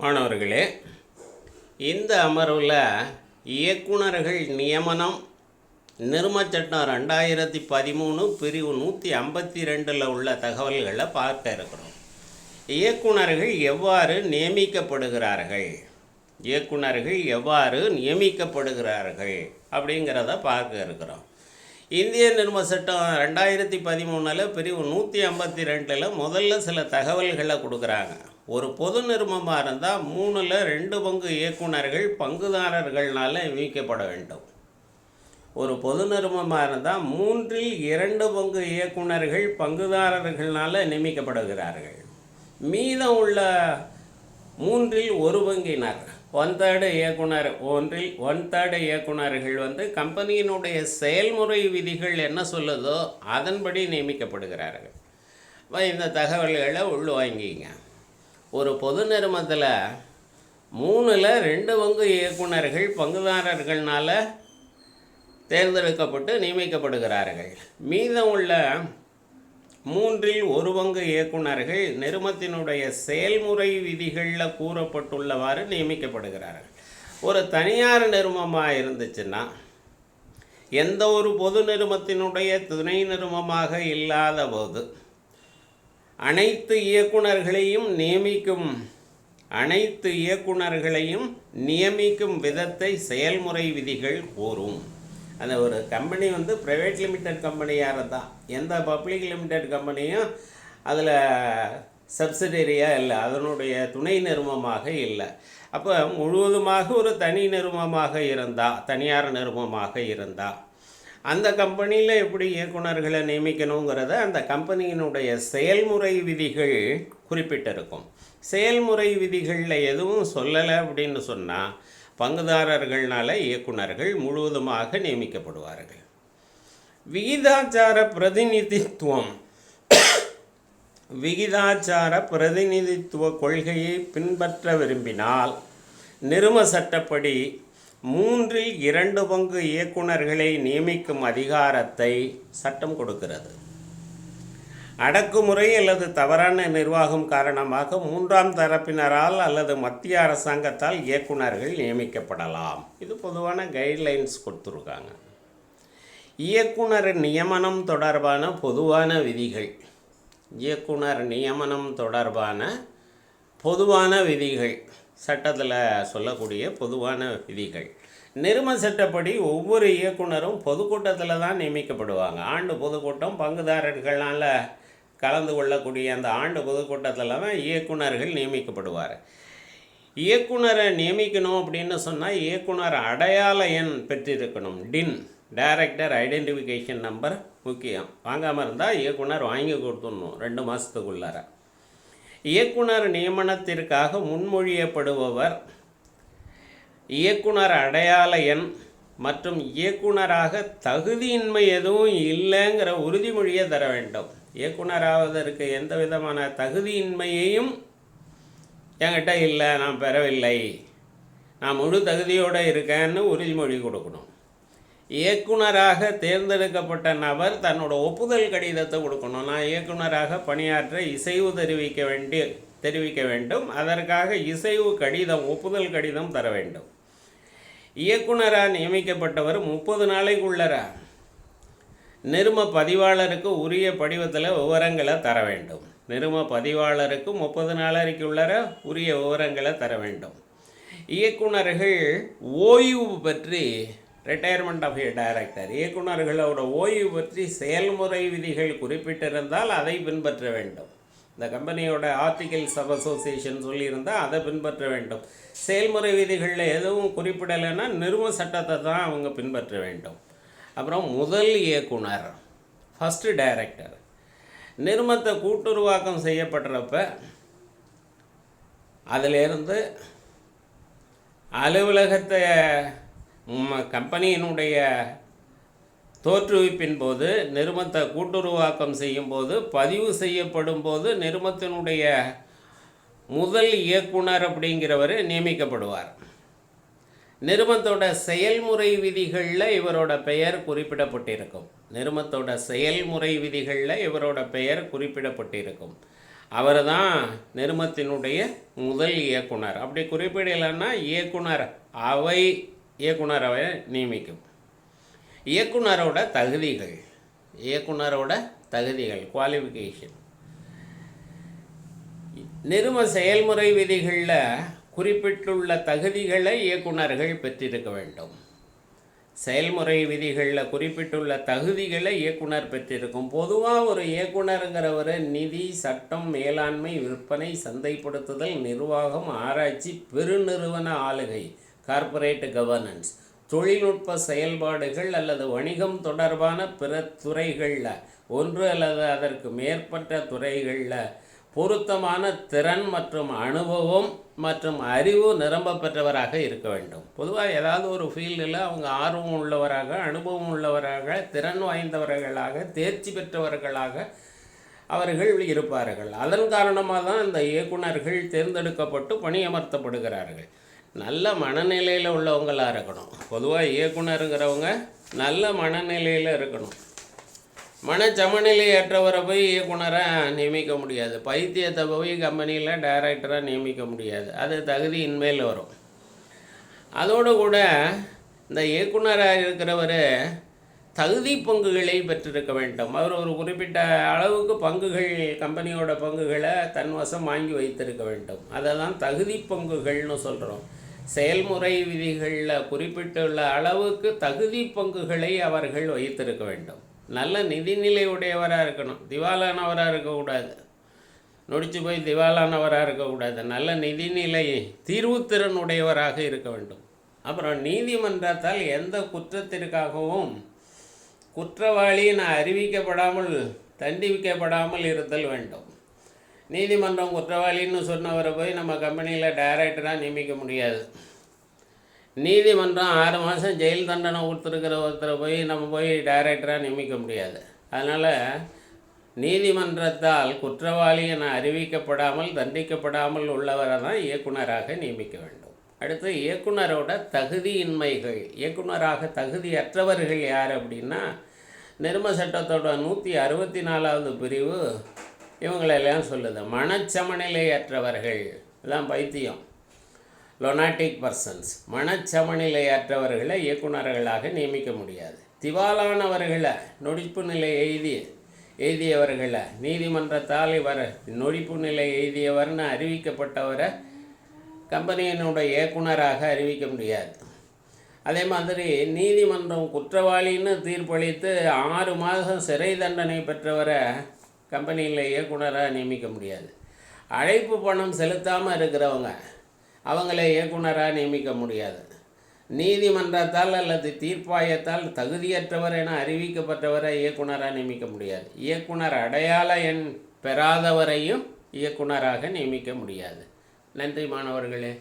மாணவர்களே இந்த அமர்வில் இயக்குனர்கள் நியமனம் நிருமச் சட்டம் ரெண்டாயிரத்தி பதிமூணு பிரிவு நூற்றி ஐம்பத்தி ரெண்டில் உள்ள தகவல்களை பார்க்க இருக்கிறோம். இயக்குனர்கள் எவ்வாறு நியமிக்கப்படுகிறார்கள்? இயக்குனர்கள் எவ்வாறு நியமிக்கப்படுகிறார்கள்? அப்படிங்கிறத பார்க்க இருக்கிறோம். இந்திய நிர்ம சட்டம் ரெண்டாயிரத்தி பதிமூணில் பிரிவு நூற்றி ஐம்பத்தி ரெண்டில் முதல்ல சில தகவல்களை கொடுக்குறாங்க. ஒரு பொது நிறுவனமாக இருந்தால் மூணில் ரெண்டு பங்கு இயக்குனர்கள் பங்குதாரர்களால் நியமிக்கப்பட வேண்டும். ஒரு பொது நிறுவனமாக இருந்தால் மூன்றில் இரண்டு பங்கு இயக்குனர்கள் பங்குதாரர்களால் நியமிக்கப்படுகிறார்கள். மீதம் உள்ள மூன்றில் ஒரு பங்கினர் ஒன் தேர்டு இயக்குனர் ஒன்றில் ஒன் தேர்டு இயக்குனர்கள் வந்து கம்பெனியினுடைய செயல்முறை விதிகள் என்ன சொல்லுதோ அதன்படி நியமிக்கப்படுகிறார்கள். இந்த தகவல்களை உள்வாங்கிங்க ஒரு பொது நிறுவனத்தில் மூணில் ரெண்டு பங்கு இயக்குனர்கள் பங்குதாரர்களால் தேர்ந்தெடுக்கப்பட்டு நியமிக்கப்படுகிறார்கள். மீதம் உள்ள மூன்றில் ஒரு பங்கு இயக்குனர்கள் நிறுவனத்தினுடைய செயல்முறை விதிகளில் கூறப்பட்டுள்ளவாறு நியமிக்கப்படுகிறார்கள். ஒரு தனியார் நிறுவனமாக இருந்துச்சுன்னா எந்த ஒரு பொது நிறுவனத்தினுடைய துணை நிறுவனமாக இல்லாத போது அனைத்து இயக்குனர்களையும் நியமிக்கும் அனைத்து இயக்குனர்களையும் நியமிக்கும் விதத்தை செயல்முறை விதிகள் கூறும் அந்த ஒரு கம்பெனி வந்து ப்ரைவேட் லிமிடெட் கம்பெனியாக இருந்தால் எந்த பப்ளிக் லிமிடெட் கம்பெனியும் அதில் சப்சிடரியாக இல்லை அதனுடைய துணை நிறுவனமாக இல்லை. அப்போ முழுவதுமாக ஒரு தனி நிறுவனமாக இருந்தால் தனியார் நிறுவனமாக இருந்தால் அந்த கம்பெனியில் எப்படி இயக்குனர்களை நியமிக்கணுங்கிறத அந்த கம்பெனியினுடைய செயல்முறை விதிகள் குறிப்பிட்டிருக்கும். செயல்முறை விதிகளில் எதுவும் சொல்லலை அப்படின்னு சொன்னால் பங்குதாரர்களால இயக்குனர்கள் முழுவதுமாக நியமிக்கப்படுவார்கள். விகிதாச்சார பிரதிநிதித்துவம். விகிதாச்சார பிரதிநிதித்துவ கொள்கையை பின்பற்ற விரும்பினால் நிரும சட்டப்படி மூன்றில் இரண்டு பங்கு இயக்குனர்களை நியமிக்கும் அதிகாரத்தை சட்டம் கொடுக்கிறது. அடக்குமுறை அல்லது தவறான நிர்வாகம் காரணமாக மூன்றாம் தரப்பினரால் அல்லது மத்திய அரசாங்கத்தால் இயக்குனர்கள் நியமிக்கப்படலாம். இது பொதுவான கைட்லைன்ஸ் கொடுத்துருக்காங்க. இயக்குனர் நியமனம் தொடர்பான பொதுவான விதிகள். இயக்குனர் நியமனம் தொடர்பான பொதுவான விதிகள். சட்டத்தில் சொல்லக்கூடிய பொதுவான விதிகள். நிறும சட்டப்படி ஒவ்வொரு இயக்குனரும் பொதுக்கூட்டத்தில் தான் நியமிக்கப்படுவாங்க. ஆண்டு பொதுக்கூட்டம் பங்குதாரர்களால் கலந்து கொள்ளக்கூடிய அந்த ஆண்டு பொதுக்கூட்டத்தில் தான் இயக்குனர்கள் நியமிக்கப்படுவார். இயக்குனரை நியமிக்கணும் அப்படின்னு சொன்னால் இயக்குனர் அடையாள எண் பெற்றிருக்கணும். டின் டைரக்டர் ஐடென்டிஃபிகேஷன் நம்பர் முக்கியம். வாங்காமல் இருந்தால் இயக்குனர் வாங்கி கொடுத்துடணும் ரெண்டு மாதத்துக்குள்ளார இயக்குனர் நியமனத்திற்காக முன்மொழியப்படுபவர் இயக்குனர் அடையாள எண் மற்றும் இயக்குனராக தகுதியின்மை எதுவும் இல்லைங்கிற உறுதிமொழியை தர வேண்டும். இயக்குனராவதற்கு எந்த விதமான தகுதியின்மையையும் என்கிட்ட இல்லை நான் பெறவில்லை. நான் முழு தகுதியோடு இருக்கேன்னு உறுதிமொழி கொடுக்கணும். இயக்குனராக தேர்ந்தெடுக்கப்பட்ட நபர் தன்னோட ஒப்புதல் கடிதத்தை கொடுக்கணும். நான் இயக்குனராக பணியாற்ற இசைவு தெரிவிக்க வேண்டிய தெரிவிக்க வேண்டும். அதற்காக இசைவு கடிதம் ஒப்புதல் கடிதம் தர வேண்டும். இயக்குனராக நியமிக்கப்பட்டவர் முப்பது நாளைக்குள்ளரா? நிரும பதிவாளருக்கு உரிய படிவத்தில் விவரங்களை தர வேண்டும். நிரும பதிவாளருக்கு முப்பது நாளைக்குள்ளர? உரிய விவரங்களை தர வேண்டும். இயக்குனர்கள் ஓய்வு பற்றி ரிட்டையர்மெண்ட் ஆஃப் ஏ டைரக்டர் இயக்குனர்களோட ஓய்வு பற்றி செயல்முறை விதிகள் குறிப்பிட்டிருந்தால் அதை பின்பற்ற வேண்டும். இந்த கம்பெனியோட ஆர்டிகல்ஸ் ஆஃப் அசோசியேஷன் சொல்லியிருந்தால் அதை பின்பற்ற வேண்டும். செயல்முறை விதிகளில் எதுவும் குறிப்பிடலைன்னா நிறுவ சட்டத்தை தான் அவங்க பின்பற்ற வேண்டும். அப்புறம் முதல் இயக்குனர் ஃபஸ்ட்டு டைரக்டர் நிறுமத்தை கூட்டுருவாக்கம் செய்யப்படுறப்ப அதிலிருந்து அலுவலகத்தை கம்பெனியினுடைய தோற்றுவிப்பின் போது நிறுமத்தை கூட்டுருவாக்கம் செய்யும்போது பதிவு செய்யப்படும் போது நிறுமத்தினுடைய முதல் இயக்குனர் அப்படிங்கிறவர் நியமிக்கப்படுவார். நிறுவனத்தோட செயல்முறை விதிகளில் இவரோட பெயர் குறிப்பிடப்பட்டிருக்கும். நிறுவனத்தோட செயல்முறை விதிகளில் இவரோட பெயர் குறிப்பிடப்பட்டிருக்கும். அவர் தான் நிறுமத்தினுடைய முதல் இயக்குனர். அப்படி குறிப்பிடலைன்னா இயக்குனர் அவை இயக்குனர் நியமிக்கும். இயக்குனரோட தகுதிகள். இயக்குனரோட தகுதிகள் குவாலிஃபிகேஷன் நிறுவ செயல்முறை விதிகளில் குறிப்பிட்டுள்ள தகுதிகளை இயக்குனர்கள் பெற்றிருக்க வேண்டும். செயல்முறை விதிகளில் குறிப்பிட்டுள்ள தகுதிகளை இயக்குனர் பெற்றிருக்கும். பொதுவாக ஒரு இயக்குனருங்கிறவர் நிதி சட்டம் மேலாண்மை விற்பனை சந்தைப்படுத்துதல் நிர்வாகம் ஆராய்ச்சி பெருநிறுவன ஆளுகை கார்ப்பரேட் கவர்னன்ஸ் தொழில்நுட்ப செயல்பாடுகள் அல்லது வணிகம் தொடர்பான பிற துறைகளில் ஒன்று அல்லது அதற்கு மேற்பட்ட துறைகளில் பொருத்தமான திறன் மற்றும் அனுபவம் மற்றும் அறிவு நிரம்ப பெற்றவராக இருக்க வேண்டும். பொதுவாக ஏதாவது ஒரு ஃபீல்டில் அவங்க ஆர்வம் உள்ளவராக அனுபவம் உள்ளவராக திறன் வாய்ந்தவர்களாக தேர்ச்சி பெற்றவர்களாக அவர்கள் இருப்பார்கள். அதன் காரணமாக தான் இந்த இயக்குனர்கள் தேர்ந்தெடுக்கப்பட்டு பணியமர்த்தப்படுகிறார்கள். நல்ல மனநிலையில் உள்ளவங்களாக இருக்கணும். பொதுவாக இயக்குனருங்கிறவங்க நல்ல மனநிலையில் இருக்கணும். மன மனச்சமநிலையற்றவரை போய் இயக்குனராக நியமிக்க முடியாது. பைத்தியத்தை போய் கம்பெனியில் டைரக்டராக நியமிக்க முடியாது. அது தகுதியின்மையில் வரும். அதோடு கூட இந்த இயக்குனராக இருக்கிறவர் தகுதி பங்குகளை பெற்றிருக்க வேண்டும். அவர் ஒரு குறிப்பிட்ட அளவுக்கு பங்குகள் கம்பெனியோட பங்குகளை தன்வசம் வாங்கி வைத்திருக்க வேண்டும். அதை தான் தகுதி பங்குகள்னு சொல்கிறோம் செயல்முறை விதிகளில் குறிப்பிட்டுள்ள அளவுக்கு தகுதி பங்குகளை அவர்கள் வைத்திருக்க வேண்டும். நல்ல நிதிநிலை உடையவராக இருக்கணும். திவாலானவராக இருக்கக்கூடாது நொடிச்சு போய் திவாலானவராக இருக்கக்கூடாது நல்ல நிதிநிலை தீர்வுத்திறன் உடையவராக இருக்க வேண்டும். அப்புறம் நீதிமன்றத்தால் எந்த குற்றத்திற்காகவும் குற்றவாளியின் அறிவிக்கப்படாமல் தண்டிவிக்கப்படாமல் இருத்தல் வேண்டும். நீதிமன்றம் குற்றவாளின்னு சொன்னவரை போய் நம்ம கம்பெனியில் டைரக்டராக நியமிக்க முடியாது. நீதிமன்றம் ஆறு மாதம் ஜெயில் தண்டனை கொடுத்துருக்கிற ஒருத்தரை போய் நம்ம போய் டைரக்டராக நியமிக்க முடியாது. அதனால் நீதிமன்றத்தால் குற்றவாளி என அறிவிக்கப்படாமல் தண்டிக்கப்படாமல் உள்ளவரை தான் இயக்குனராக நியமிக்க வேண்டும். அடுத்து இயக்குனரோட தகுதியின்மைகள் இயக்குனராக தகுதியற்றவர்கள் யார் அப்படின்னா நிர்ம சட்டத்தோட நூற்றி அறுபத்தி நாலாவது பிரிவு இவங்களெல்லாம் சொல்லுது மனச்சமநிலையற்றவர்கள். எல்லாம் பைத்தியம். லொனாட்டிக் பர்சன்ஸ் மனச்சமநிலையற்றவர்களை இயக்குனர்களாக நியமிக்க முடியாது. திவாலானவர்களை நொடிப்பு நிலை எய்தி எய்தியவர்களை நீதிமன்றத்தால் இவர் நொடிப்பு நிலை எய்தியவர்னு அறிவிக்கப்பட்டவரை கம்பெனியினுடைய இயக்குனராக அறிவிக்க முடியாது. அதே மாதிரி நீதிமன்றம் குற்றவாளின்னு தீர்ப்பளித்து ஆறு மாதம் சிறை தண்டனை பெற்றவரை கம்பெனியில் இயக்குனராக நியமிக்க முடியாது. அழைப்பு பணம் செலுத்தாமல் இருக்கிறவங்க அவங்கள இயக்குனராக நியமிக்க முடியாது. நீதிமன்றத்தால் அல்லது தீர்ப்பாயத்தால் தகுதியற்றவர் என அறிவிக்கப்பட்டவரை இயக்குனராக நியமிக்க முடியாது. இயக்குனர் அடையாள எண் பெறாதவரையும் இயக்குனராக நியமிக்க முடியாது. நன்றி மாணவர்களே.